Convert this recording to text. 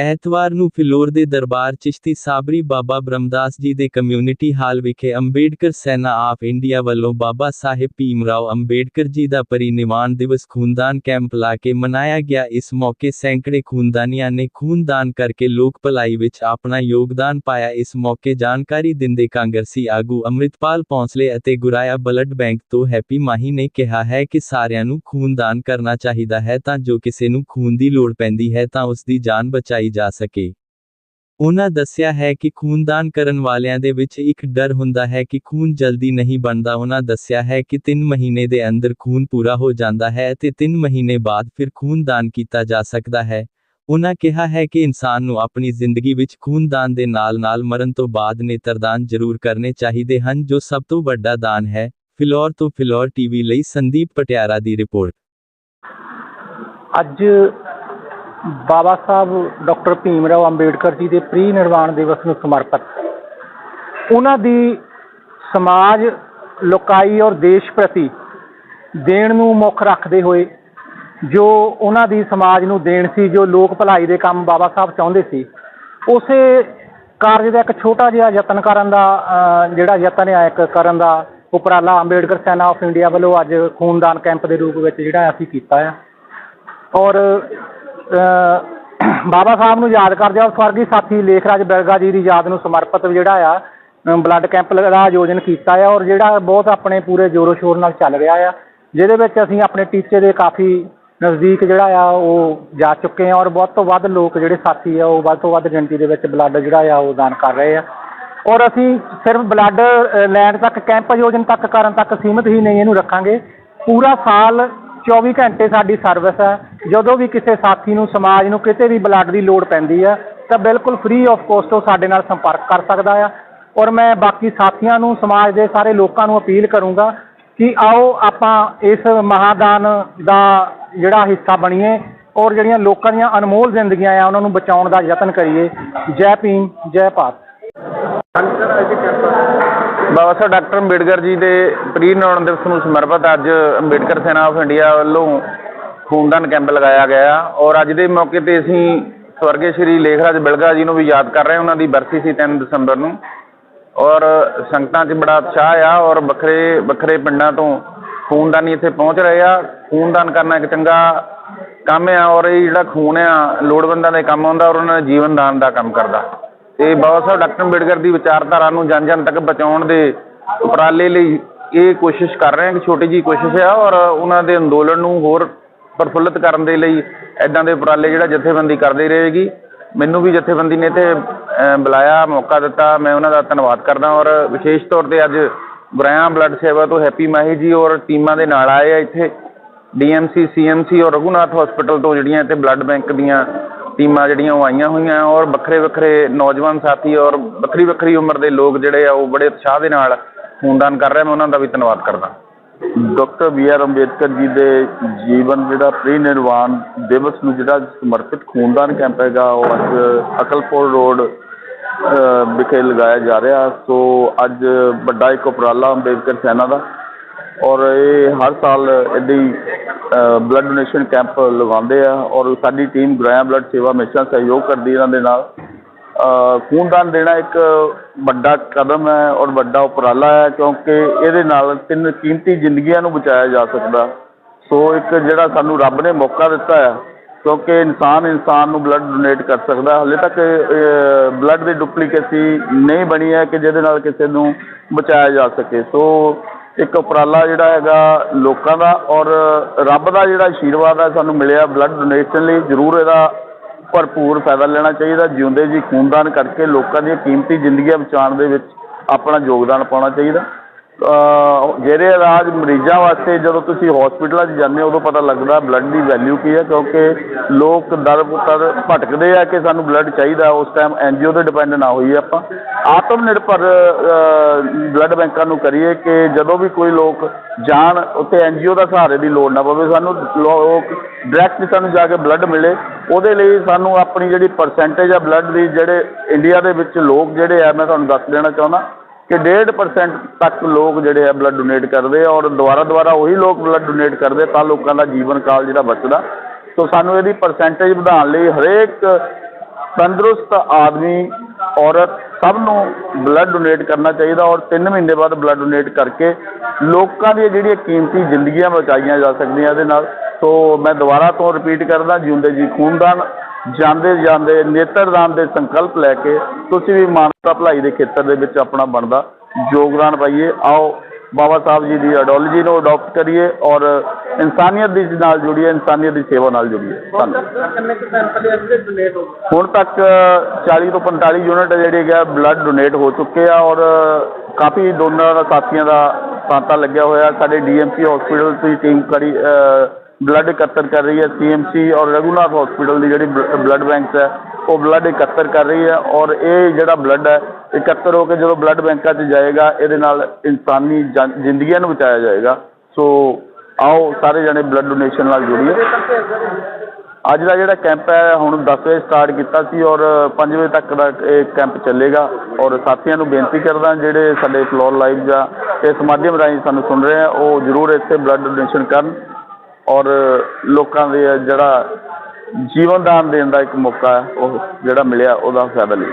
ਐਤਵਾਰ ਨੂੰ ਫਿਲੌਰ ਦੇ ਦਰਬਾਰ ਚਿਸ਼ਤੀ ਸਾਬਰੀ ਬਾਬਾ ਬ੍ਰਹਮਦਾਸ ਜੀ ਦੇ ਕਮਿਊਨਿਟੀ ਹਾਲ ਵਿਖੇ ਅੰਬੇਡਕਰ ਸੈਨਾ ਆਫ ਇੰਡੀਆ ਵੱਲੋਂ ਬਾਬਾ ਸਾਹਿਬ ਭੀਮਰਾਓ ਅੰਬੇਡਕਰ ਜੀ ਦਾ ਪਰਿਨਿਰਵਾਣ ਦਿਵਸ ਖੂਨਦਾਨ ਕੈਂਪ ਲਾ ਕੇ ਮਨਾਇਆ ਗਿਆ। ਇਸ ਮੌਕੇ ਸੈਂਕੜੇ ਖੂਨਦਾਨੀਆਂ ਨੇ ਖੂਨਦਾਨ ਕਰਕੇ ਲੋਕ ਭਲਾਈ ਵਿੱਚ ਆਪਣਾ ਯੋਗਦਾਨ ਪਾਇਆ। ਇਸ ਮੌਕੇ ਜਾਣਕਾਰੀ ਦਿੰਦੇ ਕਾਂਗਰਸੀ ਆਗੂ ਅੰਮ੍ਰਿਤਪਾਲ ਪੌਂਸਲੇ ਅਤੇ ਗੁਰਾਇਆ ਬਲੱਡ ਬੈਂਕ ਤੋਂ ਹੈਪੀ ਮਾਹੀ ਨੇ ਕਿਹਾ ਹੈ ਕਿ ਸਾਰਿਆਂ ਨੂੰ ਖੂਨਦਾਨ ਕਰਨਾ ਚਾਹੀਦਾ ਹੈ ਤਾਂ ਜੋ ਕਿਸੇ ਨੂੰ ਖੂਨ ਦੀ ਲੋੜ ਪੈਂਦੀ ਹੈ ਤਾਂ ਉਸ ਦੀ ਜਾਨ ਬਚਾਈ ਜਾ ਸਕੇ। ਉਹਨਾਂ ਦੱਸਿਆ ਹੈ ਕਿ ਖੂਨਦਾਨ ਕਰਨ ਵਾਲਿਆਂ ਦੇ ਵਿੱਚ ਇੱਕ ਡਰ ਹੁੰਦਾ ਹੈ ਕਿ ਖੂਨ ਜਲਦੀ ਨਹੀਂ ਬਣਦਾ। ਉਹਨਾਂ ਦੱਸਿਆ ਹੈ ਕਿ 3 ਮਹੀਨੇ ਦੇ ਅੰਦਰ ਖੂਨ ਪੂਰਾ ਹੋ ਜਾਂਦਾ ਹੈ ਅਤੇ 3 ਮਹੀਨੇ ਬਾਅਦ ਫਿਰ ਖੂਨਦਾਨ ਕੀਤਾ ਜਾ ਸਕਦਾ ਹੈ। ਉਹਨਾਂ ਕਿਹਾ ਹੈ ਕਿ ਇਨਸਾਨ ਨੂੰ ਆਪਣੀ ਜ਼ਿੰਦਗੀ ਵਿੱਚ ਖੂਨਦਾਨ ਦੇ ਨਾਲ-ਨਾਲ ਮਰਨ ਤੋਂ ਬਾਅਦ ਨੇਤਰਦਾਨ ਜ਼ਰੂਰ ਕਰਨੇ ਚਾਹੀਦੇ ਹਨ, ਜੋ ਸਭ ਤੋਂ ਵੱਡਾ ਦਾਨ ਹੈ। ਫਿਲੌਰ ਤੋਂ ਫਿਲੌਰ ਟੀਵੀ ਲਈ ਸੰਦੀਪ ਪਟਿਆਰਾ ਦੀ ਰਿਪੋਰਟ। ਅੱਜ ਬਾਬਾ ਸਾਹਿਬ ਡਾਕਟਰ ਭੀਮ ਰਾਓ ਅੰਬੇਡਕਰ ਜੀ ਦੇ ਪ੍ਰੀ ਨਿਰਵਾਣ ਦਿਵਸ ਨੂੰ ਸਮਰਪਿਤ। ਉਹਨਾਂ ਦੀ ਸਮਾਜ, ਲੋਕਾਈ ਔਰ ਦੇਸ਼ ਪ੍ਰਤੀ ਦੇਣ ਨੂੰ ਮੁੱਖ ਰੱਖਦੇ ਹੋਏ ਜੋ ਉਹਨਾਂ ਦੀ ਸਮਾਜ ਨੂੰ ਦੇਣ ਸੀ, ਜੋ ਲੋਕ ਭਲਾਈ ਦੇ ਕੰਮ ਬਾਬਾ ਸਾਹਿਬ ਚਾਹੁੰਦੇ ਸੀ, ਉਸੇ ਕਾਰਜ ਦਾ ਇੱਕ ਛੋਟਾ ਜਿਹਾ ਯਤਨ ਕਰਨ ਦਾ ਜਿਹੜਾ ਯਤਨ ਹੈ ਇੱਕ ਕਰਨ ਦਾ ਉਪਰਾਲਾ ਅੰਬੇਡਕਰ ਸੈਨਾ ਆਫ ਇੰਡੀਆ ਵੱਲੋਂ ਅੱਜ ਖੂਨਦਾਨ ਕੈਂਪ ਦੇ ਰੂਪ ਵਿੱਚ ਜਿਹੜਾ ਅਸੀਂ ਕੀਤਾ ਆ। ਔਰ ਬਾਬਾ ਸਾਹਿਬ ਨੂੰ ਯਾਦ ਕਰਦੇ ਆ ਸਵਰਗੀ ਸਾਥੀ ਲੇਖਰਾਜ ਬਿਰਗਾ ਜੀ ਦੀ ਯਾਦ ਨੂੰ ਸਮਰਪਿਤ ਜਿਹੜਾ ਆ ਬਲੱਡ ਕੈਂਪ ਦਾ ਆਯੋਜਨ ਕੀਤਾ ਆ ਔਰ ਜਿਹੜਾ ਬਹੁਤ ਆਪਣੇ ਪੂਰੇ ਜ਼ੋਰੋ ਸ਼ੋਰ ਨਾਲ ਚੱਲ ਰਿਹਾ ਆ, ਜਿਹਦੇ ਵਿੱਚ ਅਸੀਂ ਆਪਣੇ ਟੀਚੇ ਦੇ ਕਾਫੀ ਨਜ਼ਦੀਕ ਜਿਹੜਾ ਆ, ਉਹ ਜਾ ਚੁੱਕੇ ਆ ਔਰ ਵੱਧ ਤੋਂ ਵੱਧ ਲੋਕ ਜਿਹੜੇ ਸਾਥੀ ਆ, ਉਹ ਵੱਧ ਤੋਂ ਵੱਧ ਗਿਣਤੀ ਦੇ ਵਿੱਚ ਬਲੱਡ ਜਿਹੜਾ ਆ, ਉਹ ਦਾਨ ਕਰ ਰਹੇ ਆ। ਔਰ ਅਸੀਂ ਸਿਰਫ ਬਲੱਡ ਲੈਣ ਤੱਕ ਕੈਂਪ ਆਯੋਜਨ ਤੱਕ ਕਰਨ ਤੱਕ ਸੀਮਿਤ ਹੀ ਨਹੀਂ ਇਹਨੂੰ ਰੱਖਾਂਗੇ। ਪੂਰਾ ਸਾਲ 24 ਘੰਟੇ ਸਾਡੀ ਸਰਵਿਸ ਹੈ। ਜਦੋਂ ਵੀ ਕਿਸੇ ਸਾਥੀ ਨੂੰ, ਸਮਾਜ ਨੂੰ ਕਿਤੇ ਵੀ ਬਲੱਡ ਦੀ ਲੋੜ ਪੈਂਦੀ ਆ ਤਾਂ ਬਿਲਕੁਲ ਫ੍ਰੀ ਆਫ ਕੋਸਟ ਉਹ ਸਾਡੇ ਨਾਲ ਸੰਪਰਕ ਕਰ ਸਕਦਾ ਆ। ਔਰ ਮੈਂ ਬਾਕੀ ਸਾਥੀਆਂ ਨੂੰ, ਸਮਾਜ ਦੇ ਸਾਰੇ ਲੋਕਾਂ ਨੂੰ ਅਪੀਲ ਕਰੂੰਗਾ ਕਿ ਆਓ ਆਪਾਂ ਇਸ ਮਹਾਦਾਨ ਦਾ ਜਿਹੜਾ ਹਿੱਸਾ ਬਣੀਏ ਔਰ ਜਿਹੜੀਆਂ ਲੋਕਾਂ ਦੀਆਂ ਅਨਮੋਲ ਜ਼ਿੰਦਗੀਆਂ ਆ, ਉਹਨਾਂ ਨੂੰ ਬਚਾਉਣ ਦਾ ਯਤਨ ਕਰੀਏ। ਜੈ ਭੀਮ, ਜੈ ਭਾਰਤ। ਬਾਬਾ ਸਾਹਿਬ ਡਾਕਟਰ ਅੰਬੇਡਕਰ ਜੀ ਦੇ ਪ੍ਰੀ ਨਿਰਵਾਣ ਦਿਵਸ ਨੂੰ ਸਮਰਪਿਤ ਅੱਜ ਅੰਬੇਡਕਰ ਸੈਨਾ ਆਫ ਇੰਡੀਆ ਵੱਲੋਂ ਖੂਨਦਾਨ ਕੈਂਪ ਲਗਾਇਆ ਗਿਆ ਔਰ ਅੱਜ ਦੇ ਮੌਕੇ ਤੇ ਅਸੀਂ ਸਵਰਗੀ ਸ਼੍ਰੀ ਲੇਖਰਾਜ ਬਿਲਗਾ ਜੀ ਨੂੰ ਵੀ ਯਾਦ ਕਰ ਰਹੇ ਉਹਨਾਂ ਦੀ ਬਰਸੀ ਸੀ 3 ਦਸੰਬਰ ਨੂੰ। ਔਰ ਸੰਗਤਾਂ 'ਚ ਬੜਾ ਉਤਸ਼ਾਹ ਆ ਔਰ ਵੱਖਰੇ ਵੱਖਰੇ ਪਿੰਡਾਂ ਤੋਂ ਖੂਨਦਾਨੀ ਇੱਥੇ ਪਹੁੰਚ ਰਹੇ ਆ। ਖੂਨਦਾਨ ਕਰਨਾ ਇੱਕ ਚੰਗਾ ਕੰਮ ਆ ਔਰ ਇਹ ਜਿਹੜਾ ਖੂਨ ਆ, ਲੋੜਵੰਦਾਂ ਦੇ ਕੰਮ ਆਉਂਦਾ ਔਰ ਉਹਨਾਂ ਦੇ ਜੀਵਨ ਦਾਨ ਦਾ ਕੰਮ ਕਰਦਾ। ਤੇ ਬਾਬਾ ਸਾਹਿਬ ਡਾਕਟਰ ਅੰਬੇਡਕਰ ਦੀ ਵਿਚਾਰਧਾਰਾ ਨੂੰ ਜਨ ਜਨ ਤੱਕ ਪਹੁੰਚਾਉਣ ਦੇ ਉਪਰਾਲੇ ਲਈ ਇਹ ਕੋਸ਼ਿਸ਼ ਕਰ ਰਹੇ ਹਾਂ ਕਿ ਛੋਟੀ ਜੀ ਕੋਸ਼ਿਸ਼ ਆ ਔਰ ਉਹਨਾਂ ਦੇ ਅੰਦੋਲਨ ਨੂੰ ਹੋਰ ਪ੍ਰਫੁੱਲਤ ਕਰਨ ਦੇ ਲਈ ਐਦਾਂ ਦੇ ਉਪਰਾਲੇ ਜਿਹੜਾ ਜਥੇਬੰਦੀ ਕਰਦੀ ਰਹੇਗੀ। ਮੈਨੂੰ ਵੀ ਜਥੇਬੰਦੀ ਨੇ ਇੱਥੇ ਬੁਲਾਇਆ, ਮੌਕਾ ਦਿੱਤਾ। ਮੈਂ ਉਹਨਾਂ ਦਾ ਧੰਨਵਾਦ ਕਰਦਾ ਔਰ ਵਿਸ਼ੇਸ਼ ਤੌਰ ਤੇ ਅੱਜ ਗੁਰਾਇਆ ਬਲੱਡ ਸੇਵਾ ਤੋਂ ਹੈਪੀ ਮਾਹੀ ਜੀ ਔਰ ਟੀਮਾਂ ਦੇ ਨਾਲ ਆਏ ਆ ਇੱਥੇ। ਡੀਐਮਸੀ ਸੀਐਮਸੀ ਔਰ ਰਘੂਨਾਥ ਹਸਪੀਟਲ ਤੋਂ ਜਿਹੜੀਆਂ ਇੱਥੇ ਬਲੱਡ ਬੈਂਕ ਦੀਆਂ ਟੀਮਾਂ ਜਿਹੜੀਆਂ ਉਹ ਆਈਆਂ ਹੋਈਆਂ ਔਰ ਵੱਖਰੇ ਵੱਖਰੇ ਨੌਜਵਾਨ ਸਾਥੀ ਔਰ ਵੱਖਰੀ ਵੱਖਰੀ ਉਮਰ ਦੇ ਲੋਕ ਜਿਹੜੇ ਆ ਉਹ ਬੜੇ ਉਤਸ਼ਾਹ ਦੇ ਨਾਲ ਖੂਨਦਾਨ ਕਰ ਰਹੇ ਮੈਂ ਉਹਨਾਂ ਦਾ ਵੀ ਧੰਨਵਾਦ ਕਰਦਾ। Doctor B R Ambedkar ji ਦੇ ਜੀਵਨ ਜਿਹੜਾ ਪ੍ਰੀ ਨਿਰਵਾਣ ਦਿਵਸ ਨੂੰ ਜਿਹੜਾ ਸਮਰਪਿਤ ਖੂਨਦਾਨ ਕੈਂਪ ਹੈਗਾ, ਉਹ ਅੱਜ ਅਕਲਪੁਰ ਰੋਡ ਵਿਖੇ ਲਗਾਇਆ ਜਾ ਰਿਹਾ। ਸੋ ਅੱਜ ਵੱਡਾ ਇੱਕ ਉਪਰਾਲਾ ਅੰਬੇਦਕਰ ਸੈਨਾ ਦਾ ਔਰ ਇਹ ਹਰ ਸਾਲ ਇੱਦਾਂ ਬਲੱਡ ਡੋਨੇਸ਼ਨ ਕੈਂਪ ਲਗਾਉਂਦੇ ਆ ਔਰ ਸਾਡੀ ਟੀਮ ਗੁਰਾਇਆ ਬਲੱਡ ਸੇਵਾ ਹਮੇਸ਼ਾ ਸਹਿਯੋਗ ਕਰਦੀ ਇਹਨਾਂ ਦੇ ਨਾਲ। ਖੂਨਦਾਨ ਦੇਣਾ ਇੱਕ ਵੱਡਾ ਕਦਮ ਹੈ ਔਰ ਵੱਡਾ ਉਪਰਾਲਾ ਹੈ ਕਿਉਂਕਿ ਇਹਦੇ ਨਾਲ ਤਿੰਨ ਕੀਮਤੀ ਜ਼ਿੰਦਗੀਆਂ ਨੂੰ ਬਚਾਇਆ ਜਾ ਸਕਦਾ। ਸੋ ਇੱਕ ਜਿਹੜਾ ਸਾਨੂੰ ਰੱਬ ਨੇ ਮੌਕਾ ਦਿੱਤਾ ਹੈ, ਕਿਉਂਕਿ ਇਨਸਾਨ ਇਨਸਾਨ ਨੂੰ ਬਲੱਡ ਡੋਨੇਟ ਕਰ ਸਕਦਾ। ਹਾਲੇ ਤੱਕ ਬਲੱਡ ਦੀ ਡੁਪਲੀਕੇਸੀ ਨਹੀਂ ਬਣੀ ਹੈ ਕਿ ਜਿਹਦੇ ਨਾਲ ਕਿਸੇ ਨੂੰ ਬਚਾਇਆ ਜਾ ਸਕੇ। ਸੋ ਇੱਕ ਉਪਰਾਲਾ ਜਿਹੜਾ ਹੈਗਾ ਲੋਕਾਂ ਦਾ ਔਰ ਰੱਬ ਦਾ ਜਿਹੜਾ ਆਸ਼ੀਰਵਾਦ ਹੈ, ਸਾਨੂੰ ਮਿਲਿਆ ਬਲੱਡ ਡੋਨੇਸ਼ਨ ਲਈ, ਜ਼ਰੂਰ ਇਹਦਾ ਭਰਪੂਰ ਫਾਇਦਾ ਲੈਣਾ ਚਾਹੀਦਾ, ਜਿਉਂਦੇ ਜੀ ਖੂਨਦਾਨ ਕਰਕੇ ਲੋਕਾਂ ਦੀਆਂ ਕੀਮਤੀ ਜ਼ਿੰਦਗੀਆਂ ਬਚਾਉਣ ਦੇ ਵਿੱਚ ਆਪਣਾ ਯੋਗਦਾਨ ਪਾਉਣਾ ਚਾਹੀਦਾ। ਜਿਹੜੇ ਇਲਾਜ ਮਰੀਜ਼ਾਂ ਵਾਸਤੇ ਜਦੋਂ ਤੁਸੀਂ ਹਸਪੀਟਲਾਂ 'ਚ ਜਾਂਦੇ ਹੋ, ਉਦੋਂ ਪਤਾ ਲੱਗਦਾ ਬਲੱਡ ਦੀ ਵੈਲਿਊ ਕੀ ਹੈ, ਕਿਉਂਕਿ ਲੋਕ ਦਰ ਦਰ ਭਟਕਦੇ ਆ ਕਿ ਸਾਨੂੰ ਬਲੱਡ ਚਾਹੀਦਾ, ਉਸ ਟਾਈਮ ਐਨਜੀਓ ਤੇ ਡਿਪੈਂਡ ਨਾ ਹੋਈਏ ਆਪਾਂ। ਆਤਮ ਨਿਰਭਰ ਬਲੱਡ ਬੈਂਕਾਂ ਨੂੰ ਕਰੀਏ ਕਿ ਜਦੋਂ ਵੀ ਕੋਈ ਲੋਕ ਜਾਣ, ਉੱਥੇ ਐਨਜੀਓ ਦਾ ਸਹਾਰੇ ਦੀ ਲੋੜ ਨਾ ਪਵੇ। ਸਾਨੂੰ ਲੋਕ ਡਾਇਰੈਕਟ ਸਾਨੂੰ ਜਾ ਕੇ ਬਲੱਡ ਮਿਲੇ। ਉਹਦੇ ਲਈ ਸਾਨੂੰ ਆਪਣੀ ਜਿਹੜੀ ਪਰਸੈਂਟੇਜ ਆ ਬਲੱਡ ਦੀ, ਜਿਹੜੇ ਇੰਡੀਆ ਦੇ ਵਿੱਚ ਲੋਕ ਜਿਹੜੇ ਆ, ਮੈਂ ਤੁਹਾਨੂੰ ਦੱਸ ਦੇਣਾ ਚਾਹੁੰਦਾ ਕਿ 1.5% ਤੱਕ ਲੋਕ ਜਿਹੜੇ ਆ ਬਲੱਡ ਡੋਨੇਟ ਕਰਦੇ ਆ ਔਰ ਦੁਬਾਰਾ ਦੁਬਾਰਾ ਉਹੀ ਲੋਕ ਬਲੱਡ ਡੋਨੇਟ ਕਰਦੇ ਤਾਂ ਲੋਕਾਂ ਦਾ ਜੀਵਨ ਕਾਲ ਜਿਹੜਾ ਬਚਦਾ। ਸੋ ਸਾਨੂੰ ਇਹਦੀ ਪਰਸੈਂਟੇਜ ਵਧਾਉਣ ਲਈ ਹਰੇਕ ਤੰਦਰੁਸਤ ਆਦਮੀ, ਔਰਤ ਸਭ ਨੂੰ ਬਲੱਡ ਡੋਨੇਟ ਕਰਨਾ ਚਾਹੀਦਾ ਔਰ 3 ਮਹੀਨੇ ਬਾਅਦ ਬਲੱਡ ਡੋਨੇਟ ਕਰਕੇ ਲੋਕਾਂ ਦੀਆਂ ਜਿਹੜੀਆਂ ਕੀਮਤੀ ਜ਼ਿੰਦਗੀਆਂ ਬਚਾਈਆਂ ਜਾ ਸਕਦੀਆਂ ਇਹਦੇ ਨਾਲ। ਸੋ ਮੈਂ ਦੁਬਾਰਾ ਤੋਂ ਰਿਪੀਟ ਕਰਦਾ, ਜਿਉਂਦੇ ਜੀ ਖੂਨਦਾਨ। ਜਾਂਦੇ ਜਾਂਦੇ ਨੇਤਰਦਾਨ ਦੇ ਸੰਕਲਪ ਲੈ ਕੇ ਤੁਸੀਂ ਵੀ ਮਾਨਵਤਾ ਭਲਾਈ ਦੇ ਖੇਤਰ ਦੇ ਵਿੱਚ ਆਪਣਾ ਬਣਦਾ ਯੋਗਦਾਨ ਪਾਈਏ। ਆਓ ਬਾਬਾ ਸਾਹਿਬ ਜੀ ਦੀ ਆਈਡੀਓਲੋਜੀ ਨੂੰ ਅਡਾਪਟ ਕਰੀਏ ਔਰ ਇਨਸਾਨੀਅਤ ਦੀ ਨਾਲ ਜੁੜੀਏ, ਇਨਸਾਨੀਅਤ ਦੀ ਸੇਵਾ ਨਾਲ ਜੁੜੀਏ। ਧੰਨਵਾਦ। ਹੁਣ ਤੱਕ 40 ਤੋਂ 45 ਯੂਨਿਟ ਜਿਹੜੇ ਗਿਆ ਬਲੱਡ ਡੋਨੇਟ ਹੋ ਚੁੱਕੇ ਆ ਔਰ ਕਾਫੀ ਡੋਨਰ ਸਾਥੀਆਂ ਦਾ ਤਾਂਤਾ ਲੱਗਿਆ ਹੋਇਆ। ਸਾਡੇ ਡੀਐਮਸੀ ਹਸਪੀਟਲ ਦੀ ਟੀਮ ਕਰੀ ਬਲੱਡ ਇਕੱਤਰ ਕਰ ਰਹੀ ਹੈ ਸੀਐਮਸੀ ਔਰ ਰਘੁਨਾਥ ਹਸਪੀਟਲ ਦੀ ਜਿਹੜੀ ਬਲੱਡ ਬੈਂਕਸ ਹੈ, ਉਹ ਬਲੱਡ ਇਕੱਤਰ ਕਰ ਰਹੀ ਹੈ ਔਰ ਇਹ ਜਿਹੜਾ ਬਲੱਡ ਹੈ, ਇਕੱਤਰ ਹੋ ਕੇ ਜਦੋਂ ਬਲੱਡ ਬੈਂਕਾਂ 'ਚ ਜਾਏਗਾ, ਇਹਦੇ ਨਾਲ ਇਨਸਾਨੀ ਜਨ- ਜ਼ਿੰਦਗੀਆਂ ਨੂੰ ਬਚਾਇਆ ਜਾਏਗਾ। ਸੋ ਆਓ ਸਾਰੇ ਜਣੇ ਬਲੱਡ ਡੋਨੇਸ਼ਨ ਨਾਲ ਜੁੜੀਏ। ਅੱਜ ਦਾ ਜਿਹੜਾ ਕੈਂਪ ਹੈ, ਹੁਣ 10 ਵਜੇ ਸਟਾਰਟ ਕੀਤਾ ਸੀ ਔਰ 5 ਵਜੇ ਤੱਕ ਦਾ ਇਹ ਕੈਂਪ ਚੱਲੇਗਾ। ਔਰ ਸਾਥੀਆਂ ਨੂੰ ਬੇਨਤੀ ਕਰਦਾ ਜਿਹੜੇ ਸਾਡੇ ਫਲੋਰ ਲਾਈਵ ਜਾਂ ਇਸ ਮਾਧਿਅਮ ਰਾਹੀਂ ਸਾਨੂੰ ਸੁਣ ਰਹੇ ਆ, ਉਹ ਜ਼ਰੂਰ ਇੱਥੇ ਬਲੱਡ ਡੋਨੇਸ਼ਨ ਕਰਨ। ਔਰ ਲੋਕਾਂ ਦੇ ਜਿਹੜਾ ਜੀਵਨ ਦਾਨ ਦੇਣ ਦਾ ਇੱਕ ਮੌਕਾ ਹੈ, ਉਹ ਜਿਹੜਾ ਮਿਲਿਆ, ਉਹਦਾ ਫਾਇਦਾ ਲਈ।